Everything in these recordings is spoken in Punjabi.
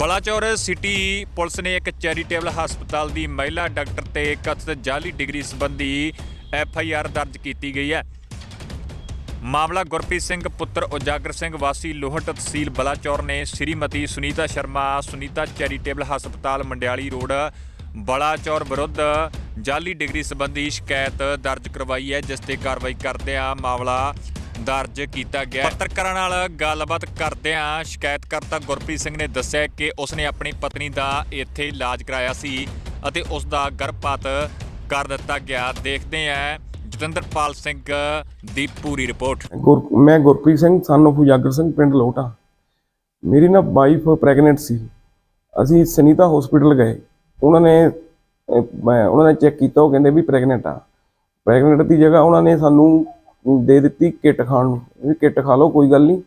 ਬਲਾਚੌਰ ਸਿਟੀ ਪੁਲਿਸ ਨੇ ਇੱਕ ਚੈਰੀਟੇਬਲ ਹਸਪਤਾਲ ਦੀ ਮਹਿਲਾ ਡਾਕਟਰ ਤੇ ਕਥਿਤ ਜਾਲੀ ਡਿਗਰੀ ਸੰਬੰਧੀ ਐਫ ਆਈ ਆਰ ਦਰਜ ਕੀਤੀ ਗਈ ਹੈ। ਮਾਮਲਾ ਗੁਰਪ੍ਰੀਤ ਸਿੰਘ, ਪੁੱਤਰ ਉਜਾਗਰ ਸਿੰਘ, ਵਾਸੀ ਲੋਹਟ ਤਹਿਸੀਲ ਬਲਾਚੌਰ ਨੇ ਸ਼੍ਰੀਮਤੀ ਸੁਨੀਤਾ ਸ਼ਰਮਾ, ਸੁਨੀਤਾ ਚੈਰੀਟੇਬਲ ਹਸਪਤਾਲ, ਮੰਡਿਆਲੀ ਰੋਡ, ਬਲਾਚੌਰ ਵਿਰੁੱਧ ਜਾਲੀ ਡਿਗਰੀ ਸੰਬੰਧੀ ਸ਼ਿਕਾਇਤ ਦਰਜ ਕਰਵਾਈ ਹੈ, ਜਿਸ ਤੇ ਕਾਰਵਾਈ ਕਰਦਿਆਂ ਮਾਮਲਾ ਦਰਜ ਕੀਤਾ ਗਿਆ। ਪੱਤਰਕਾਰਾਂ ਨਾਲ ਗੱਲਬਾਤ ਕਰਦਿਆਂ ਸ਼ਿਕਾਇਤਕਰਤਾ ਗੁਰਪ੍ਰੀਤ ਸਿੰਘ ਨੇ ਦੱਸਿਆ ਕਿ ਉਸਨੇ ਆਪਣੀ ਪਤਨੀ ਦਾ ਇੱਥੇ ਇਲਾਜ ਕਰਾਇਆ ਸੀ ਅਤੇ ਉਸ ਦਾ ਗਰਭਪਾਤ ਕਰ ਦਿੱਤਾ ਗਿਆ। ਦੇਖਦੇ ਹਾਂ ਜਤਿੰਦਰਪਾਲ ਸਿੰਘ ਦੀ ਪੂਰੀ ਰਿਪੋਰਟ। ਗੁਰ, ਮੈਂ ਗੁਰਪ੍ਰੀਤ ਸਿੰਘ ਸਾਨੂੰ ਫੁਜਾਗਰ ਸਿੰਘ ਪਿੰਡ ਲੋਟਾ। ਮੇਰੀ ਨਾ ਵਾਈਫ ਪ੍ਰੈਗਨੈਂਟ ਸੀ। ਅਸੀਂ ਸੁਨੀਤਾ ਹਸਪੀਟਲ ਗਏ। ਉਹਨਾਂ ਨੇ ਮੈਂ, ਉਹਨਾਂ ਨੇ ਚੈੱਕ ਕੀਤਾ। ਉਹ ਕਹਿੰਦੇ ਵੀ ਪ੍ਰੈਗਨੈਂਟ ਆ। ਪ੍ਰੈਗਨੈਂਟ ਦੀ ਜਗ੍ਹਾ ਉਹਨਾਂ ਨੇ ਸਾਨੂੰ ਦੇ ਦਿੱਤੀ ਕਿੱਟ ਖਾਣ ਨੂੰ। ਵੀ ਕਿੱਟ ਖਾ ਲਓ, ਕੋਈ ਗੱਲ ਨਹੀਂ।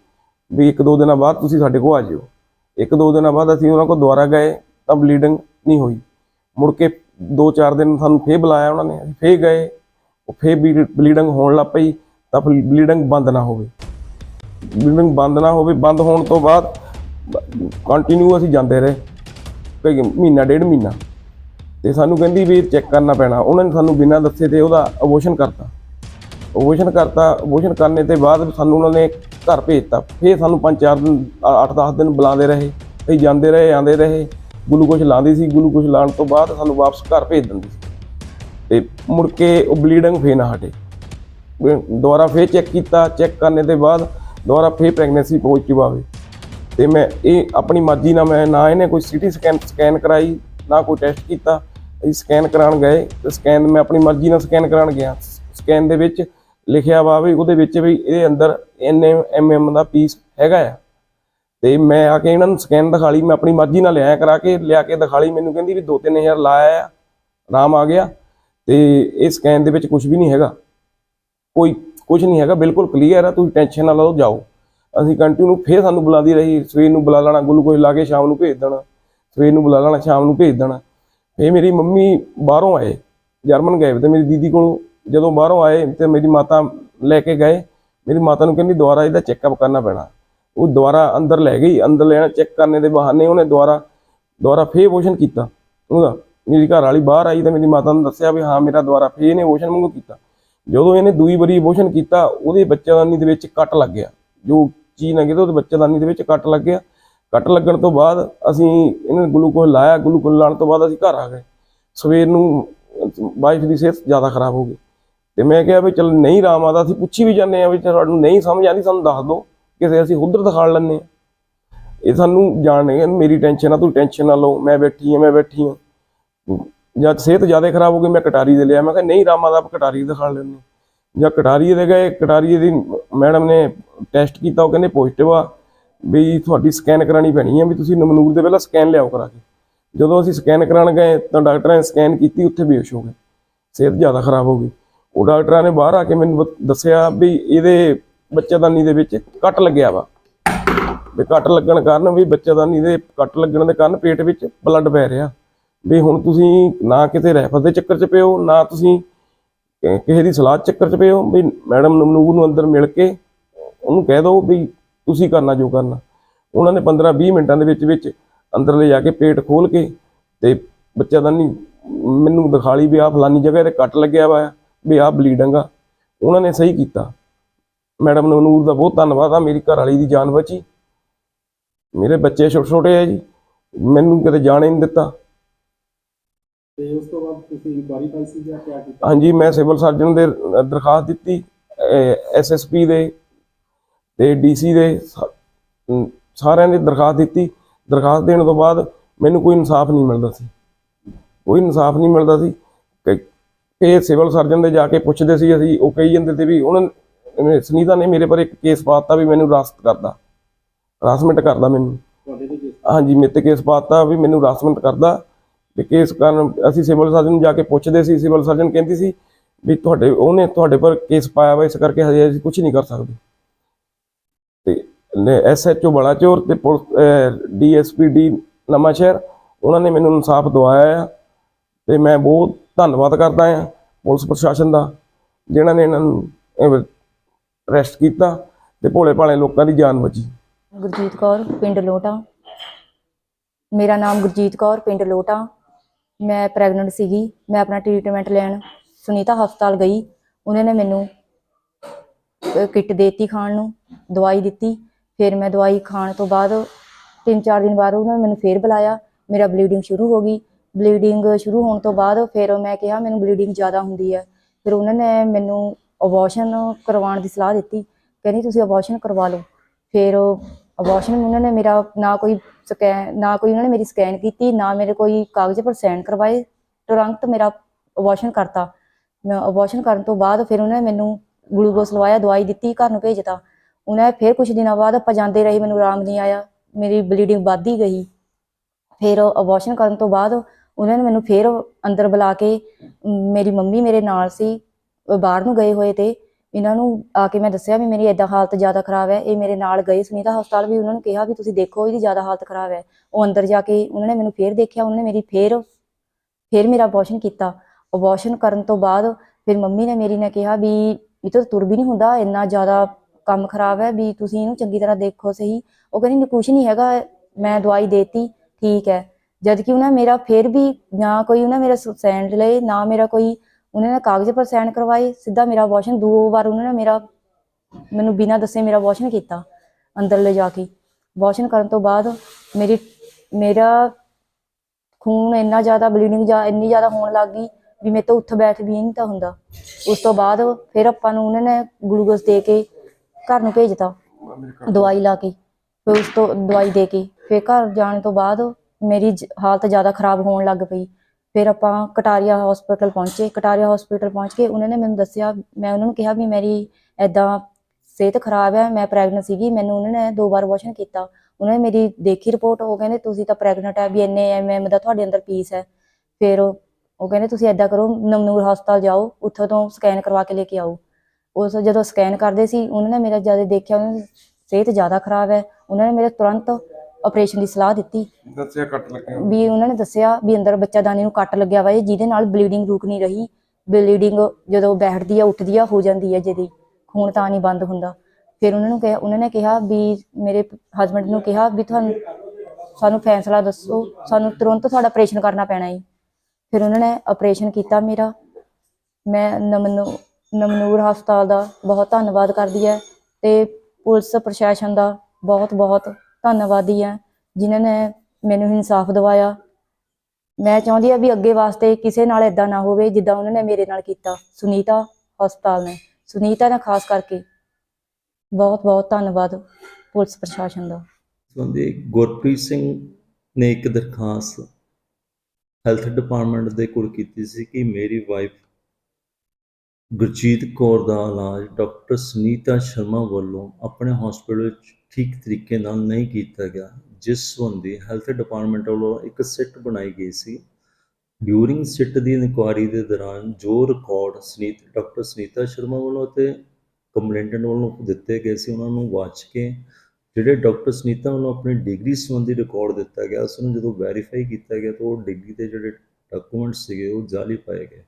ਵੀ ਇੱਕ ਦੋ ਦਿਨਾਂ ਬਾਅਦ ਤੁਸੀਂ ਸਾਡੇ ਕੋਲ ਆ ਜਿਓ। ਇੱਕ ਦੋ ਦਿਨਾਂ ਬਾਅਦ ਅਸੀਂ ਉਹਨਾਂ ਕੋਲ ਦੁਬਾਰਾ ਗਏ, ਤਾਂ ਬਲੀਡਿੰਗ ਨਹੀਂ ਹੋਈ। ਮੁੜ ਕੇ ਦੋ ਚਾਰ ਦਿਨ ਸਾਨੂੰ ਫੇਰ ਬੁਲਾਇਆ ਉਹਨਾਂ ਨੇ। ਅਸੀਂ ਫੇਰ ਗਏ, ਉਹ ਫੇਰ ਬਲੀਡਿੰਗ ਹੋਣ ਲੱਗ ਪਈ, ਤਾਂ ਬਲੀਡਿੰਗ ਬੰਦ ਨਾ ਹੋਵੇ। ਬਲੀਡਿੰਗ ਬੰਦ ਨਾ ਹੋਵੇ, ਬੰਦ ਹੋਣ ਤੋਂ ਬਾਅਦ ਕੰਟੀਨਿਊ ਅਸੀਂ ਜਾਂਦੇ ਰਹੇ, ਕਈ ਮਹੀਨਾ, ਡੇਢ ਮਹੀਨਾ। ਤੇ ਸਾਨੂੰ ਕਹਿੰਦੀ ਵੀ ਚੈੱਕ ਕਰਨਾ ਪੈਣਾ। ਉਹਨਾਂ ਨੇ ਸਾਨੂੰ ਬਿਨਾਂ ਦੱਸੇ ਤੇ ਉਹਦਾ ਅਬੋਸ਼ਨ ਕਰਤਾ। ਅਬੋਰਸ਼ਨ ਕਰਤਾ ਅਬੋਰਸ਼ਨ ਕਰਨੇ ਤੇ ਬਾਅਦ ਸਾਨੂੰ ਉਹਨਾਂ ਨੇ ਘਰ ਭੇਜਤਾ। ਫਿਰ ਸਾਨੂੰ ਪੰਜ ਚਾਰ ਦਿਨ 8-10 ਦਿਨ ਬੁਲਾਉਂਦੇ ਰਹੇ। ਅਸੀਂ ਜਾਂਦੇ ਰਹੇ ਆਂਦੇ ਰਹੇ। ਗਲੂਕੋਸ਼ ਲਾਉਂਦੀ ਸੀ। ਗਲੂਕੋਸ਼ ਲਾਉਣ ਤੋਂ ਬਾਅਦ ਸਾਨੂੰ ਵਾਪਸ ਘਰ ਭੇਜ ਦਿੰਦੀ ਸੀ। ਤੇ ਮੁੜ ਕੇ ਉਹ ਬਲੀਡਿੰਗ ਫੇਰ ਨਾ ਹਟੇ। ਦੁਬਾਰਾ ਫੇਰ ਚੈੱਕ ਕੀਤਾ। ਚੈੱਕ ਕਰਨੇ ਦੇ ਬਾਅਦ ਦੁਬਾਰਾ ਫੇਰ ਪ੍ਰੈਗਨੈਂਸੀ ਪੋਜ਼ਿਟਿਵ ਆਵੇ ਤੇ ਮੈਂ ਇਹ ਆਪਣੀ ਮਰਜ਼ੀ ਨਾਲ ਮੈਂ ਨਾ ਇਹਨੇ ਕੋਈ ਸੀਟੀ ਸਕੈਨ ਸਕੈਨ ਕਰਾਈ, ਨਾ ਕੋਈ ਟੈਸਟ ਕੀਤਾ। ਅਸੀਂ ਸਕੈਨ ਕਰਾਉਣ ਗਏ। ਤੇ ਸਕੈਨ ਮੈਂ ਆਪਣੀ ਮਰਜ਼ੀ ਨਾਲ ਸਕੈਨ ਕਰਾਉਣ ਗਿਆ। ਸਕੈਨ ਦੇ ਵਿੱਚ ਲਿਖਿਆ ਵਾ ਵੀ ਉਹਦੇ ਵਿੱਚ ਵੀ ਇਹਦੇ ਅੰਦਰ ਐਨ ਐਮ ਦਾ ਪੀਸ ਹੈਗਾ ਆ। ਤੇ ਮੈਂ ਆ ਕੇ ਇਹਨਾਂ ਨੂੰ ਸਕੈਨ ਦਿਖਾ ਲਈ, ਮੈਂ ਆਪਣੀ ਮਰਜ਼ੀ ਨਾਲ ਲਿਆਇਆ ਕਰਾ ਕੇ, ਲਿਆ ਕੇ ਦਿਖਾ ਲਈ। ਮੈਨੂੰ ਕਹਿੰਦੀ ਵੀ 2-3000 ਲਾਇਆ ਆ, ਆਰਾਮ ਆ ਗਿਆ। ਤੇ ਇਹ ਸਕੈਨ ਦੇ ਵਿੱਚ ਕੁਝ ਵੀ ਨਹੀਂ ਹੈਗਾ। ਕੋਈ ਕੁਝ ਨਹੀਂ ਹੈਗਾ, ਬਿਲਕੁਲ ਕਲੀਅਰ ਆ, ਤੁਸੀਂ ਟੈਨਸ਼ਨ ਨਾ ਲਓ, ਜਾਓ। ਅਸੀਂ ਕੰਟੀਨਿਊ ਫੇਰ ਸਾਨੂੰ ਬੁਲਾਉਂਦੀ ਰਹੀ, ਸਵੇਰ ਨੂੰ ਬੁਲਾ ਲੈਣਾ, ਗਲੂਕੋਜ਼ ਲਾ ਕੇ ਸ਼ਾਮ ਨੂੰ ਭੇਜ ਦੇਣਾ। ਸਵੇਰ ਨੂੰ ਬੁਲਾ ਲੈਣਾ, ਸ਼ਾਮ ਨੂੰ ਭੇਜ ਦੇਣਾ। ਫੇਰ ਮੇਰੀ ਮੰਮੀ ਬਾਹਰੋਂ ਆਏ, ਜਰਮਨ ਗਏ ਤੇ ਮੇਰੀ ਦੀਦੀ ਕੋਲੋਂ। ਜਦੋਂ ਬਾਹਰੋਂ ਆਏ ਤੇ ਮੇਰੀ ਮਾਤਾ ਲੈ ਕੇ ਗਏ, ਮੇਰੀ ਮਾਤਾ ਨੂੰ ਕਹਿੰਦੀ ਦੁਬਾਰਾ ਇਹਦਾ ਚੈੱਕਅਪ ਕਰਨਾ ਪੈਣਾ। ਉਹ ਦੁਬਾਰਾ ਅੰਦਰ ਲੈ ਗਈ, ਅੰਦਰ ਲੈਣਾ ਚੈੱਕ ਕਰਨੇ ਦੇ ਬਹਾਨੇ ਉਹਨੇ ਦੁਬਾਰਾ ਦੁਬਾਰਾ ਫੇਰ ਅਬੋਰਸ਼ਨ ਕੀਤਾ। ਉਹਦਾ ਮੇਰੀ ਘਰ ਵਾਲੀ ਬਾਹਰ ਆਈ ਤਾਂ ਮੇਰੀ ਮਾਤਾ ਨੂੰ ਦੱਸਿਆ ਵੀ ਹਾਂ ਮੇਰਾ ਦੁਬਾਰਾ ਫੇਰ ਇਹਨੇ ਅਬੋਰਸ਼ਨ ਵਾਂਗੂ ਕੀਤਾ। ਜਦੋਂ ਇਹਨੇ ਦੂਈ ਵਾਰੀ ਅਬੋਰਸ਼ਨ ਕੀਤਾ, ਉਹਦੇ ਬੱਚੇਦਾਨੀ ਦੇ ਵਿੱਚ ਕੱਟ ਲੱਗ ਗਿਆ। ਜੋ ਚੀਜ਼ ਨਾ ਕਿਤੇ ਉਹਦੇ ਬੱਚੇਦਾਨੀ ਦੇ ਵਿੱਚ ਕੱਟ ਲੱਗ ਗਿਆ। ਕੱਟ ਲੱਗਣ ਤੋਂ ਬਾਅਦ ਅਸੀਂ ਇਹਨਾਂ ਗਲੂਕੋਜ਼ ਲਾਇਆ ਗਲੂਕੋਜ਼ ਲਾਉਣ ਤੋਂ ਬਾਅਦ ਅਸੀਂ ਘਰ ਆ ਗਏ। ਸਵੇਰ ਨੂੰ, ਵਾਈਫ ਦੀ ਸਿਹਤ ਜ਼ਿਆਦਾ ਖਰਾਬ ਹੋ ਗਈ। ਤੇ ਮੈਂ ਕਿਹਾ ਵੀ ਚਲ ਨਹੀਂ ਆਰਾਮ ਆਦਾ, ਅਸੀਂ ਪੁੱਛੀ ਵੀ ਜਾਂਦੇ ਆ ਵੀ ਤੁਹਾਨੂੰ ਨਹੀਂ ਸਮਝ ਆਉਂਦੀ, ਸਾਨੂੰ ਦੱਸ ਦਿਓ ਕਿਸੇ ਅਸੀਂ ਉਧਰ ਦਿਖਾ ਲੈਂਦੇ ਆ ਇਹ ਸਾਨੂੰ ਜਾਣਗੇ ਮੇਰੀ ਟੈਨਸ਼ਨ ਆ, ਤੂੰ ਟੈਨਸ਼ਨ ਨਾ ਲਓ, ਮੈਂ ਬੈਠੀ ਆ ਮੈਂ ਬੈਠੀ ਆ ਜਦ ਸਿਹਤ ਜ਼ਿਆਦਾ ਖਰਾਬ ਹੋ ਗਈ, ਮੈਂ ਕਟਾਰੀ ਦੇ ਲਿਆ। ਮੈਂ ਕਿਹਾ ਨਹੀਂ ਰਾਮਾ ਦਾ ਆਪਾਂ ਕਟਾਰੀ ਦਿਖਾ ਲੈਂਦੇ ਜਾਂ ਕਟਾਰੀਏ ਦੇ ਗਏ ਕਟਾਰੀਏ ਦੀ ਮੈਡਮ ਨੇ ਟੈਸਟ ਕੀਤਾ, ਉਹ ਕਹਿੰਦੇ ਪੋਜ਼ਿਟਿਵ ਆ, ਵੀ ਤੁਹਾਡੀ ਸਕੈਨ ਕਰਾਣੀ ਪੈਣੀ ਆ, ਵੀ ਤੁਸੀਂ ਨਮਨੂਰ ਦੇ ਪਹਿਲਾਂ ਸਕੈਨ ਲਿਆਓ ਕਰਾ ਕੇ। ਜਦੋਂ ਅਸੀਂ ਸਕੈਨ ਕਰਾਉਣ ਗਏ ਤਾਂ ਡਾਕਟਰਾਂ ਨੇ ਸਕੈਨ ਕੀਤੀ, ਉੱਥੇ ਬੇਹੋਸ਼ ਹੋ ਗਏ। ਸਿਹਤ ਜ਼ਿਆਦਾ ਖਰਾਬ ਹੋ ਗਈ। ਉਹ ਡਾਕਟਰਾਂ ਨੇ ਬਾਹਰ ਆ ਕੇ ਮੈਨੂੰ ਦੱਸਿਆ ਵੀ ਇਹਦੇ ਬੱਚੇਦਾਨੀ ਦੇ ਵਿੱਚ ਕੱਟ ਲੱਗਿਆ ਵਾ। ਵੀ ਕੱਟ ਲੱਗਣ ਕਾਰਨ ਵੀ ਬੱਚੇਦਾਨੀ ਦੇ ਕੱਟ ਲੱਗਣ ਦੇ ਕਾਰਨ ਪੇਟ ਵਿੱਚ ਬਲੱਡ ਪੈ ਰਿਹਾ। ਵੀ ਹੁਣ ਤੁਸੀਂ ਨਾ ਕਿਤੇ ਰੈਫਰ ਦੇ ਚੱਕਰ 'ਚ ਪਿਓ ਨਾ ਤੁਸੀਂ ਕਿਸੇ ਦੀ ਸਲਾਹ ਚੱਕਰ 'ਚ ਪਿਓ ਵੀ ਮੈਡਮ ਨਮਨੂਰ ਨੂੰ ਅੰਦਰ ਮਿਲ ਕੇ ਉਹਨੂੰ ਕਹਿ ਦਿਓ ਵੀ ਤੁਸੀਂ ਕਰਨਾ ਜੋ ਕਰਨਾ। ਉਹਨਾਂ ਨੇ 15-20 ਮਿੰਟਾਂ ਦੇ ਵਿੱਚ ਵਿੱਚ ਅੰਦਰ ਲੈ ਜਾ ਕੇ ਪੇਟ ਖੋਲ ਕੇ ਤੇ ਬੱਚੇਦਾਨੀ ਮੈਨੂੰ ਦਿਖਾਲੀ ਵੀ ਆਹ ਫਲਾਨੀ ਜਗ੍ਹਾ ਤੇ ਕੱਟ ਲੱਗਿਆ ਵਾ। ਵੀ ਆਹ ਬਲੀਡਿੰਗ ਆ ਉਹਨਾਂ ਨੇ ਸਹੀ ਕੀਤਾ। ਮੈਡਮ ਨਮਨੂਰ ਦਾ ਬਹੁਤ ਧੰਨਵਾਦ ਆ ਮੇਰੀ ਘਰ ਵਾਲੀ ਦੀ ਜਾਨ ਬਚੀ। ਮੇਰੇ ਬੱਚੇ ਛੋਟੇ ਛੋਟੇ ਆ ਜੀ ਮੈਨੂੰ ਕਿਤੇ ਜਾਣ ਨਹੀਂ ਦਿੱਤਾ। ਤੇ ਉਸ ਤੋਂ ਬਾਅਦ ਤੁਸੀਂ ਇਨਕੁਆਰੀ ਪਾਈ ਸੀ ਜਾਂ ਕਿਆ ਕੀਤਾ। ਹਾਂਜੀ ਮੈਂ ਸਿਵਲ ਸਰਜਨ ਦੇ ਦਰਖਾਸਤ ਦਿੱਤੀ ਐਸਐਸਪੀ ਦੇ ਤੇ ਡੀਸੀ ਦੇ ਸਾਰਿਆਂ ਨੇ ਦਰਖਾਸਤ ਦਿੱਤੀ। ਦਰਖਾਸਤ ਦੇਣ ਤੋਂ ਬਾਅਦ ਮੈਨੂੰ ਕੋਈ ਇਨਸਾਫ ਨਹੀਂ ਮਿਲਦਾ ਸੀ। ਕੋਈ ਇਨਸਾਫ ਨਹੀਂ ਮਿਲਦਾ ਸੀ। ਇਹ ਸਿਵਲ ਸਰਜਨ ਦੇ ਜਾ ਕੇ ਪੁੱਛਦੇ ਸੀ ਅਸੀਂ ਉਹ ਕਹੀ ਜਾਂਦੇ ਤੇ ਵੀ ਉਹਨਾਂ ਸੁਨੀਤਾ ਨੇ ਮੇਰੇ ਪਰ ਇੱਕ ਕੇਸ ਪਾਤਾ ਵੀ ਮੈਨੂੰ ਰਾਸਤ ਕਰਦਾ ਹਰਾਸਮੈਂਟ ਕਰਦਾ ਮੈਨੂੰ। ਹਾਂਜੀ ਮੇਰੇ ਤੇ ਕੇਸ ਪਾਤਾ ਵੀ ਮੈਨੂੰ ਹਰਾਸਮੈਂਟ ਕਰਦਾ। ਤੇ ਕੇਸ ਕਾਰਨ ਅਸੀਂ ਸਿਵਲ ਸਰਜਨ ਨੂੰ ਜਾ ਕੇ ਪੁੱਛਦੇ ਸੀ ਸਿਵਲ ਸਰਜਨ ਕਹਿੰਦੀ ਸੀ ਵੀ ਤੁਹਾਡੇ ਉਹਨੇ ਤੁਹਾਡੇ ਪਰ ਕੇਸ ਪਾਇਆ ਵਾ ਇਸ ਕਰਕੇ ਹਜੇ ਅਸੀਂ ਕੁਝ ਨਹੀਂ ਕਰ ਸਕਦੇ। ਤੇ ਐਸਐਚਓ ਬੜਾ ਚੋਰ ਤੇ ਡੀਐਸਪੀ ਡੀ ਨਵਾਂ ਸ਼ਹਿਰ ਉਹਨਾਂ ਨੇ ਮੈਨੂੰ ਇਨਸਾਫ ਦਵਾਇਆ ਤੇ ਮੈਂ ਬਹੁਤ ਧੰਨਵਾਦ ਕਰਦਾ ਆ ਪੁਲਿਸ ਪ੍ਰਸ਼ਾਸਨ ਦਾ, ਜਿਨ੍ਹਾਂ ਨੇ ਇਹਨਾਂ ਨੂੰ ਅਰੈਸਟ ਕੀਤਾ ਤੇ ਭੋਲੇ ਭਾਲੇ ਲੋਕਾਂ ਦੀ ਜਾਨ ਬਚੀ। ਗੁਰਜੀਤ ਕੌਰ, ਪਿੰਡ ਲੋਟਾ। ਮੇਰਾ ਨਾਮ ਗੁਰਜੀਤ ਕੌਰ, ਪਿੰਡ ਲੋਟਾ। ਮੈਂ ਪ੍ਰੈਗਨੈਂਟ ਸੀਗੀ, ਮੈਂ ਆਪਣਾ ਟ੍ਰੀਟਮੈਂਟ ਲੈਣ ਸੁਨੀਤਾ ਹਸਪਤਾਲ ਗਈ। ਉਹਨਾਂ ਨੇ ਮੈਨੂੰ ਕਿੱਟ ਦੇਤੀ ਖਾਣ ਨੂੰ, ਦਵਾਈ ਦਿੱਤੀ। ਫਿਰ ਮੈਂ ਦਵਾਈ ਖਾਣ ਤੋਂ ਬਾਅਦ ਤਿੰਨ ਚਾਰ ਦਿਨ ਬਾਅਦ ਉਹਨਾਂ ਨੇ ਮੈਨੂੰ ਫੇਰ ਬੁਲਾਇਆ। ਮੇਰਾ ਬਲੀਡਿੰਗ ਸ਼ੁਰੂ ਹੋ ਗਈ। ਬਲੀਡਿੰਗ ਸ਼ੁਰੂ ਹੋਣ ਤੋਂ ਬਾਅਦ ਫਿਰ ਮੈਂ ਕਿਹਾ ਮੈਨੂੰ ਬਲੀਡਿੰਗ ਜ਼ਿਆਦਾ ਹੁੰਦੀ ਹੈ ਫਿਰ ਉਹਨਾਂ ਨੇ ਮੈਨੂੰ ਅਬੋਰਸ਼ਨ ਕਰਵਾਉਣ ਦੀ ਸਲਾਹ ਦਿੱਤੀ। ਕਹਿੰਦੀ ਤੁਸੀਂ ਅਬੋਰਸ਼ਨ ਕਰਵਾ ਲਓ। ਫਿਰ ਅਬੋਰਸ਼ਨ ਉਹਨਾਂ ਨੇ ਮੇਰਾ ਨਾ ਕੋਈ ਸਕੈਨ ਨਾ ਕੋਈ ਉਹਨਾਂ ਨੇ ਮੇਰੀ ਸਕੈਨ ਕੀਤੀ, ਨਾ ਮੇਰੇ ਕੋਈ ਕਾਗਜ਼ ਪਰ ਸਾਈਨ ਕਰਵਾਏ। ਤੁਰੰਤ ਮੇਰਾ ਅਬੋਰਸ਼ਨ ਕਰਤਾ। ਮੈਂ ਅਬੋਰਸ਼ਨ ਕਰਨ ਤੋਂ ਬਾਅਦ ਫਿਰ ਉਹਨਾਂ ਨੇ ਮੈਨੂੰ ਗਲੂਕੋਸ ਲਵਾਇਆ, ਦਵਾਈ ਦਿੱਤੀ, ਘਰ ਨੂੰ ਭੇਜਤਾ। ਉਹਨਾਂ ਨੇ ਫਿਰ ਕੁਝ ਦਿਨਾਂ ਬਾਅਦ ਆਪਾਂ ਜਾਂਦੇ ਰਹੇ, ਮੈਨੂੰ ਆਰਾਮ ਨਹੀਂ ਆਇਆ। ਮੇਰੀ ਬਲੀਡਿੰਗ ਵੱਧਦੀ ਗਈ। ਫਿਰ ਅਬੋਰਸ਼ਨ ਕਰਨ ਤੋਂ ਬਾਅਦ ਉਹਨਾਂ ਨੇ ਮੈਨੂੰ ਫਿਰ ਅੰਦਰ ਬੁਲਾ ਕੇ ਮੇਰੀ ਮੰਮੀ ਮੇਰੇ ਨਾਲ ਸੀ ਬਾਹਰ ਨੂੰ ਗਏ ਹੋਏ ਤੇ, ਇਹਨਾਂ ਨੂੰ ਆ ਕੇ ਮੈਂ ਦੱਸਿਆ ਵੀ ਮੇਰੀ ਏਦਾਂ ਹਾਲਤ ਜ਼ਿਆਦਾ ਖਰਾਬ ਹੈ, ਇਹ ਮੇਰੇ ਨਾਲ ਗਏ ਸੁਨੀਤਾ ਹਸਪਤਾਲ ਵੀ ਉਹਨਾਂ ਨੂੰ ਕਿਹਾ ਵੀ ਤੁਸੀਂ ਦੇਖੋ ਇਹਦੀ ਜ਼ਿਆਦਾ ਹਾਲਤ ਖਰਾਬ ਹੈ। ਉਹ ਅੰਦਰ ਜਾ ਕੇ ਉਹਨਾਂ ਨੇ ਮੈਨੂੰ ਫੇਰ ਦੇਖਿਆ, ਉਹਨਾਂ ਨੇ ਮੇਰੀ ਫੇਰ ਫੇਰ ਮੇਰਾ ਅਬੋਰਸ਼ਨ ਕੀਤਾ। ਅਬੋਰਸ਼ਨ ਕਰਨ ਤੋਂ ਬਾਅਦ ਫਿਰ ਮੰਮੀ ਨੇ ਮੇਰੀ ਨੇ ਕਿਹਾ ਵੀ ਇਹ ਤਾਂ ਤੁਰ ਵੀ ਨਹੀਂ ਹੁੰਦਾ, ਇੰਨਾ ਜ਼ਿਆਦਾ ਕੰਮ ਖਰਾਬ ਹੈ ਵੀ ਤੁਸੀਂ ਇਹਨੂੰ ਚੰਗੀ ਤਰ੍ਹਾਂ ਦੇਖੋ ਸਹੀ। ਉਹ ਕਹਿੰਦੀ ਕੁਝ ਨਹੀਂ ਹੈਗਾ, ਮੈਂ ਦਵਾਈ ਦੇਤੀ, ਠੀਕ ਹੈ। ਜਦ ਕਿ ਉਹਨਾਂ ਮੇਰਾ ਫੇਰ ਵੀ ਨਾ ਕੋਈ ਉਹਨਾਂ ਮੇਰਾ ਸੈਂਡ ਲਏ ਨਾ ਮੇਰਾ ਕੋਈ ਉਹਨਾਂ ਨੇ ਕਾਗਜ਼ ਪਰ ਸਾਈਨ ਕਰਵਾਏ ਸਿੱਧਾ ਮੇਰਾ ਅਬੋਰਸ਼ਨ ਦੋ ਵਾਰ ਉਹਨਾਂ ਨੇ ਮੇਰਾ ਮੈਨੂੰ ਬਿਨਾਂ ਦੱਸੇ ਮੇਰਾ ਅਬੋਰਸ਼ਨ ਕੀਤਾ ਅੰਦਰ ਲੈ ਜਾ ਕੇ। ਅਬੋਰਸ਼ਨ ਕਰਨ ਤੋਂ ਬਾਅਦ ਮੇਰੀ ਮੇਰਾ ਖੂਨ ਇੰਨਾ ਜ਼ਿਆਦਾ ਬਲੀਡਿੰਗ ਜਾਂ ਇੰਨੀ ਜ਼ਿਆਦਾ ਹੋਣ ਲੱਗ ਗਈ ਵੀ ਮੇਰੇ ਤੋਂ ਉੱਠ ਬੈਠ ਵੀ ਨਹੀਂ ਤਾਂ ਹੁੰਦਾ। ਉਸ ਤੋਂ ਬਾਅਦ ਫਿਰ ਆਪਾਂ ਨੂੰ ਉਹਨਾਂ ਨੇ ਗਲੂਕੋਜ਼ ਦੇ ਕੇ ਘਰ ਨੂੰ ਭੇਜਤਾ ਦਵਾਈ ਲਾ ਕੇ ਫਿਰ ਉਸ ਤੋਂ ਦਵਾਈ ਦੇ ਕੇ ਫਿਰ ਘਰ ਜਾਣ ਤੋਂ ਬਾਅਦ ਮੇਰੀ ਜ- ਹਾਲਤ ਜ਼ਿਆਦਾ ਖਰਾਬ ਹੋਣ ਲੱਗ ਪਈ। ਫਿਰ ਆਪਾਂ ਕਟਾਰੀਆ ਹਸਪੀਟਲ ਪਹੁੰਚੇ। ਕਟਾਰੀਆ ਹਸਪੀਟਲ ਪਹੁੰਚ ਕੇ ਉਹਨਾਂ ਨੇ ਮੈਨੂੰ ਦੱਸਿਆ, ਮੈਂ ਉਹਨਾਂ ਨੂੰ ਕਿਹਾ ਵੀ ਮੇਰੀ ਐਦਾਂ ਸਿਹਤ ਖਰਾਬ ਹੈ, ਮੈਂ ਪ੍ਰੈਗਨੈਂਟ ਸੀਗੀ, ਮੈਨੂੰ ਉਹਨਾਂ ਨੇ ਦੋ ਵਾਰ ਵਾਸ਼ਨ ਕੀਤਾ। ਉਹਨਾਂ ਨੇ ਮੇਰੀ ਦੇਖੀ ਰਿਪੋਰਟ ਉਹ ਕਹਿੰਦੇ ਤੁਸੀਂ ਤਾਂ ਪ੍ਰੈਗਨੈਂਟ ਹੈ ਵੀ ਇੰਨੇ ਐਮਐਮ ਦਾ ਤੁਹਾਡੇ ਅੰਦਰ ਪੀਸ ਹੈ। ਫਿਰ ਉਹ ਉਹ ਕਹਿੰਦੇ ਤੁਸੀਂ ਐਦਾਂ ਕਰੋ ਨਮਨੂਰ ਹਸਪਤਾਲ ਜਾਓ, ਉੱਥੋਂ ਤੋਂ ਸਕੈਨ ਕਰਵਾ ਕੇ ਲੈ ਕੇ ਆਓ। ਉਸ ਜਦੋਂ ਸਕੈਨ ਕਰਦੇ ਸੀ, ਉਹਨਾਂ ਨੇ ਮੇਰਾ ਜਦ ਦੇਖਿਆ, ਉਹਨਾਂ ਦੀ ਸਿਹਤ ਜ਼ਿਆਦਾ ਖਰਾਬ ਹੈ। ਉਹਨਾਂ ਨੇ ਮੇਰੇ ਤੁਰੰਤ ਆਪਰੇਸ਼ਨ ਦੀ ਸਲਾਹ ਦਿੱਤੀ। ਦੱਸਿਆ ਕੱਟ ਲੱਗਿਆ। ਵੀ ਉਹਨਾਂ ਨੇ ਦੱਸਿਆ ਵੀ ਅੰਦਰ ਬੱਚਾਦਾਨੀ ਨੂੰ ਕੱਟ ਲੱਗਿਆ ਵਾ ਜਿਹਦੇ ਨਾਲ ਬਲੀਡਿੰਗ ਰੁਕ ਨਹੀਂ ਰਹੀ। ਬਲੀਡਿੰਗ ਜਦੋਂ ਬੈਠਦੀ ਆ ਉੱਠਦੀ ਆ ਹੋ ਜਾਂਦੀ ਹੈ ਜਿਹਦੀ। ਖੂਨ ਤਾਂ ਨਹੀਂ ਬੰਦ ਹੁੰਦਾ। ਫਿਰ ਉਹਨਾਂ ਨੂੰ ਕਿਹਾ ਉਹਨਾਂ ਨੇ ਕਿਹਾ ਵੀ ਮੇਰੇ ਹਸਬੰਡ ਨੂੰ ਕਿਹਾ ਵੀ ਤੁਹਾਨੂੰ ਸਾਨੂੰ ਫੈਸਲਾ ਦੱਸੋ ਸਾਨੂੰ ਤੁਰੰਤ ਤੁਹਾਡਾ ਆਪਰੇਸ਼ਨ ਕਰਨਾ ਪੈਣਾ ਹੈ ਫਿਰ ਉਹਨਾਂ ਨੇ ਆਪਰੇਸ਼ਨ ਕੀਤਾ ਮੇਰਾ। ਮੈਂ ਨਮਨੂ ਨਮਨੂਰ ਹਸਪਤਾਲ ਦਾ ਬਹੁਤ ਧੰਨਵਾਦ ਕਰਦੀ ਹੈ ਤੇ ਪੁਲਿਸ ਪ੍ਰਸ਼ਾਸਨ ਦਾ ਬਹੁਤ ਬਹੁਤ ਧੰਨਵਾਦੀ ਹੈ, ਜਿਨ੍ਹਾਂ ਨੇ ਮੈਨੂੰ ਇਨਸਾਫ ਦਿਵਾਇਆ। ਮੈਂ ਚਾਹੁੰਦੀ ਆ ਵੀ ਅੱਗੇ ਵਾਸਤੇ ਕਿਸੇ ਨਾਲ ਇਦਾਂ ਨਾ ਹੋਵੇ, ਜਿੱਦਾਂ ਉਹਨਾਂ ਨੇ ਮੇਰੇ ਨਾਲ ਕੀਤਾ। ਸੁਨੀਤਾ ਹਸਪਤਾਲ ਨੇ। ਸੁਨੀਤਾ ਦਾ ਖਾਸ ਕਰਕੇ ਬਹੁਤ ਬਹੁਤ ਧੰਨਵਾਦ ਪੁਲਿਸ ਪ੍ਰਸ਼ਾਸਨ ਦਾ। ਸੰਬੰਧੀ ਗੁਰਪ੍ਰੀਤ ਸਿੰਘ ਨੇ ਇੱਕ ਦਰਖਾਸਤ ਹੈਲਥ ਡਿਪਾਰਟਮੈਂਟ ਦੇ ਕੋਲ ਕੀਤੀ ਸੀ ਕਿ ਮੇਰੀ ਵਾਈਫ ਗੁਰਜੀਤ ਕੌਰ ਦਾ ਇਲਾਜ ਡਾਕਟਰ ਸੁਨੀਤਾ ਸ਼ਰਮਾ ਵੱਲੋਂ ਆਪਣੇ ਹਸਪੀਟਲ ਵਿੱਚ ਠੀਕ ਤਰੀਕੇ ਨਾਲ ਨਹੀਂ ਕੀਤਾ ਗਿਆ, ਜਿਸ ਸੰਬੰਧੀ ਹੈਲਥ ਡਿਪਾਰਟਮੈਂਟ ਵੱਲੋਂ ਇੱਕ ਸਿੱਟ ਬਣਾਈ ਗਈ ਸੀ। ਡਿਊਰਿੰਗ ਸਿੱਟ ਦੀ ਇਨਕੁਆਇਰੀ ਦੇ ਦੌਰਾਨ ਜੋ ਰਿਕਾਰਡ ਸੁਨੀਤ, ਡਾਕਟਰ ਸੁਨੀਤਾ ਸ਼ਰਮਾ ਵੱਲੋਂ ਅਤੇ ਕੰਪਲੇਂਟੈਂਟ ਵੱਲੋਂ ਦਿੱਤੇ ਗਏ ਸੀ, ਉਹਨਾਂ ਨੂੰ ਵਾਚ ਕੇ ਜਿਹੜੇ ਡਾਕਟਰ ਸੁਨੀਤਾ ਵੱਲੋਂ ਆਪਣੀ ਡਿਗਰੀ ਸੰਬੰਧੀ ਰਿਕਾਰਡ ਦਿੱਤਾ ਗਿਆ, ਉਸ ਨੂੰ ਜਦੋਂ ਵੈਰੀਫਾਈ ਕੀਤਾ ਗਿਆ ਤਾਂ ਉਹ ਡਿਗਰੀ ਦੇ ਜਿਹੜੇ ਡਾਕੂਮੈਂਟ ਸੀਗੇ ਉਹ ਜਾਲੀ ਪਾਏ ਗਏ।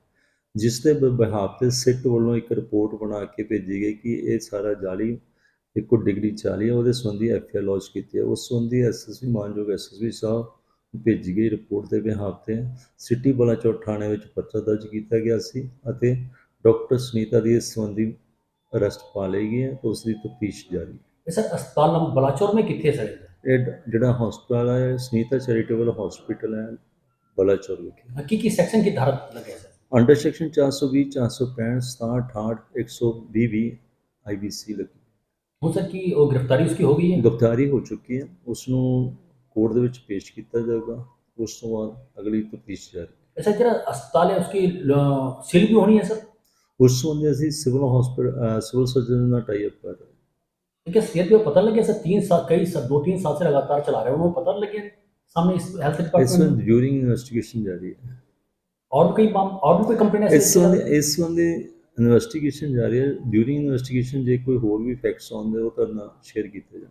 ਜਿਸ ਦੇ ਬਿਹਾਫ ਤੇ ਸਿੱਟ ਵੱਲੋਂ ਇੱਕ ਰਿਪੋਰਟ ਬਣਾ ਕੇ ਭੇਜੀ ਗਈ ਕਿ ਇਹ ਸਾਰਾ ਜਾਲੀ ਇੱਕੋ ਡਿਗਰੀ ਚਾਲੀ ਹੈ ਉਹਦੇ ਸੰਬੰਧੀ ਐਫਆਰ ਲੌਂਚ ਕੀਤੀ ਹੈ ਉਸ ਸੰਬੰਧੀ ਐਸਐਸਪੀ ਮਾਨਯੋਗ ਐਸਐਸਪੀ ਸਾਹਿਬ ਭੇਜੀ ਗਈ ਰਿਪੋਰਟ ਦੇ ਬਿਹਾਫ ਤੇ ਸਿਟੀ ਬਲਾਚੌਰ ਥਾਣੇ ਵਿੱਚ ਪਰਚਾ ਦਰਜ ਕੀਤਾ ਗਿਆ ਸੀ ਅਤੇ ਡਾਕਟਰ ਸੁਨੀਤਾ ਦੀ ਇਸ ਸੰਬੰਧੀ ਅਰੈਸਟ ਪਾ ਲਈ ਗਈ ਹੈ ਤੇ ਉਸ ਦੀ ਤਫਤੀਸ਼ ਜਾਰੀ ਹੈ। ਸਰ ਹਸਪਤਾਲ ਨੰਬਰ ਬਲਾਚੌਰ ਮੇ ਕਿੱਥੇ ਹੈ ਸਰ ਇਹ? ਜਿਹੜਾ ਹਸਪਤਾਲ ਹੈ ਸੁਨੀਤਾ ਚੈਰੀਟੇਬਲ ਹਸਪੀਟਲ ਹੈ ਬਲਾਚੌਰ ਵਿਖੇ। ਕੀ ਕੀ ਸੈਕਸ਼ਨ ਕੀ ਧਾਰਾ ਲੱਗਿਆ ਸਰ? ਅੰਡਰ ਸੈਕਸ਼ਨ 420 465 67 120 ਵੀ ਆਈਬੀਸੀ ਲੱਗੀ। ਹੋ ਸਰ ਕੀ ਉਹ ਗ੍ਰਿਫਤਾਰੀ ਉਸकी ਹੋ ਗਈ ਹੈ? ਗ੍ਰਿਫਤਾਰੀ ਹੋ ਚੁੱਕੀ ਹੈ। ਉਸ ਨੂੰ ਕੋਰਟ ਦੇ ਵਿੱਚ ਪੇਸ਼ ਕੀਤਾ ਜਾਏਗਾ ਉਸ ਤੋਂ ਬਾਅਦ ਅਗਲੀ ਤਫਤੀਸ਼ ਜਾਰੀ। ਅੱਛਾ ਜਿਹੜਾ ਹਸਪਤਾਲ ਹੈ ਉਸकी ਸੀਲ ਵੀ ਹੋਣੀ ਹੈ ਸਰ? ਉਸ ਤੋਂ ਦੇ ਅਸੀਂ ਸਿਵਲ ਹਸਪੀਟਲ ਸਿਵਲ ਸਰਜਨ ਨਾਲ ਟਾਈ ਅਪ ਕਰ ਰਹੇ क्योंकि सेहत में पता लगे सर तीन साल कई सर दो तीन साल से लगातार चला रहे हैं उन्होंने पता लगे सामने इस हेल्थ डिपार्टमेंट ड्यूरिंग इन्वेस्टिगेशन जारी है और भी कई माम- और भी कोई कंप्लेन ਇਸ ਸੰਬੰਧੀ ਇਸ ਸੰਬੰਧੀ ਇਨਵੈਸਟੀਗੇਸ਼ਨ ਜਾਰੀ ਹੈ ਡਿਊਰਿੰਗ ਇਨਵੈਸਟੀਗੇਸ਼ਨ ਜੇ ਕੋਈ ਹੋਰ ਵੀ ਫੈਕਟਸ ਆਉਂਦੇ ਉਹ ਤੁਹਾਡੇ ਨਾਲ ਸ਼ੇਅਰ ਕੀਤੇ ਜਾਣ